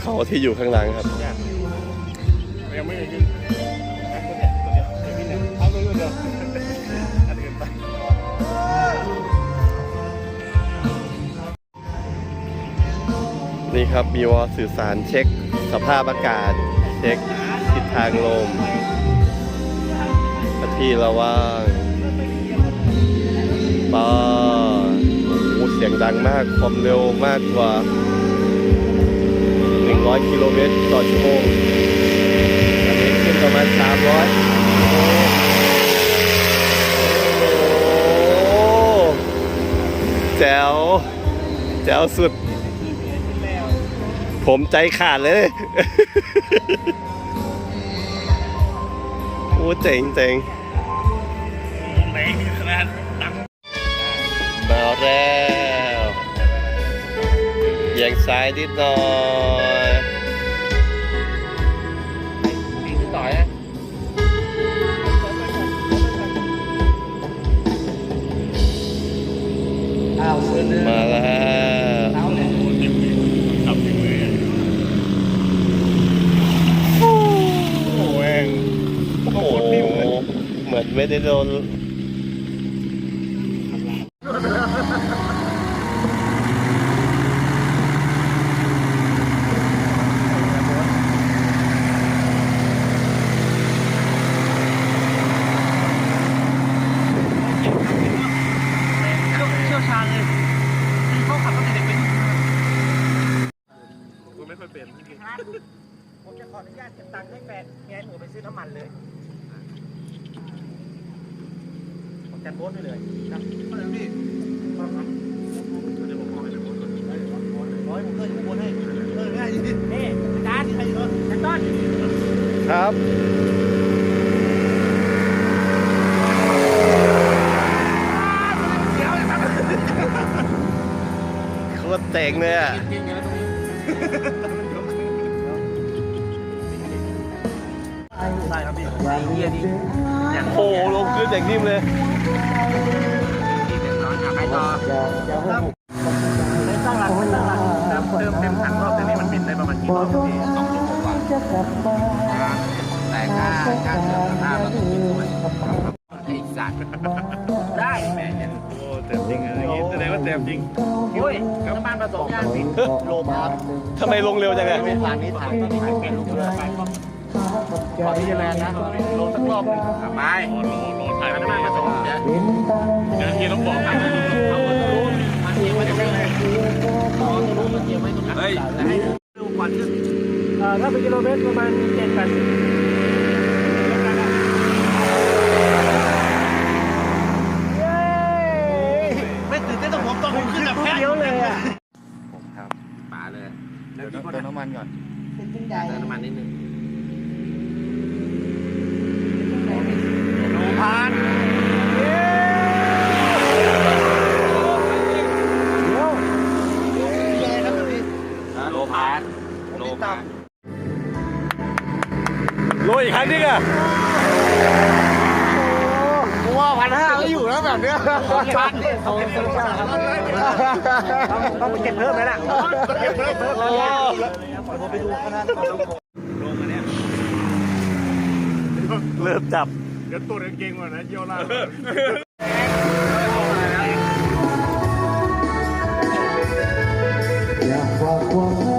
เขาที่อยู่ข้างหลังครับยังไม่ได้ยินตัวเนี้ยตัวเดียวเดี๋ยวพี่เนี่ยเอาตัวเดียวอันอื่นไปนี่ครับมีวอสื่อสารเช็คสภาพอากาศ เช็คทิศทางลมที่ระว่างป้าโอ้เสียงดังมาก ความเร็วมากกว่า 100 กิโลเมตรต่อชั่วโมงอันนี้ขึ้นประมาณ 300โอ้โหแจ๋วแจ๋วสุด ผมใจขาดเลย โอ้เจ๋งเจ๋งแรงขนาดดังมาแล้วเอียงซ้ายนิดหน่อย มือนไม่ได้โดนเชี่ยวชาญเลยเขาขับตั้งแต่เด็กเป็นกูไม่ค่อยเป็นผมจะขออนุญาตเก็บตังค์ให้แฟนแงนหัวไปซื้อน้ำมันเลย ผมจัดโบสให้เลยครับพี่เดี๋ยวผมขอให้เดี๋ยวผมขอร้อยผมเคยโบสให้เออง่ายจริงๆนี่อาจารย์ใครเอออาจารย์ต้นครับโคตรเจ๋งเลยอะใช่ครับพี่ไอ้เหี้ยนี่อย่างโอ้โหลงขึ้นอย่างนิ่มเลย ที่เดือดร้อนอะใครต่อครับไม่ตั้งหลักไม่ตั้งหลักเติมเติมเต็มถังรอบนี้มันบินได้ประมาณกี่รอบพี่สองชั่วโมงกว่าแต่ค่าค่าเสื่อมสภาพมันต้องคิดด้วยไอ้สัตว์ได้แม่เนี่ยโอ้เต็มจริงอะไรอย่างงี้แสดงว่าเต็มจริงโอ้ยน้ำมันผสมยางติดโลพาร์ทำไมลงเร็วจังอะทางนี้ทางนี้เปลี่ยนลูกเรือไป ก่อนที่จะแลนด์นะลงสักรอบหนึ่งไปโอ้โหโหถ่ายมันได้ผสมมเนี่ยเดี๋ยวทีต้องบอกให้เขาก็รู้มันเองมันจะไม่เลยเขาจะรู้มันเกี่ยวไหมตรงนั้นเฮ้ยให้ดูก่อนขึ้นเอ่อถ้าเป็นกิโลเมตรประมาณเจ็ดแปดสิบไม่ตื่นเต้นต้องผมต้องผมขึ้นแบบแค่เดียวเลยอะป่าเลยเดี๋ยวเติมน้ำมันก่อนเติมน้ำมันนิดนึงโลพาน โลพาน โลพานโลอีกครั้งนึงอะกูว่าพันห้าก็อยู่แล้วแบบเนี้ยพันเนี่ยสองสองสามต้องไปเก็บเพิ่มไหมล่ะเริ่มจับ เดี๋ยวตัวเก่งกว่านะเยี่ยวล่าอยากฝากความ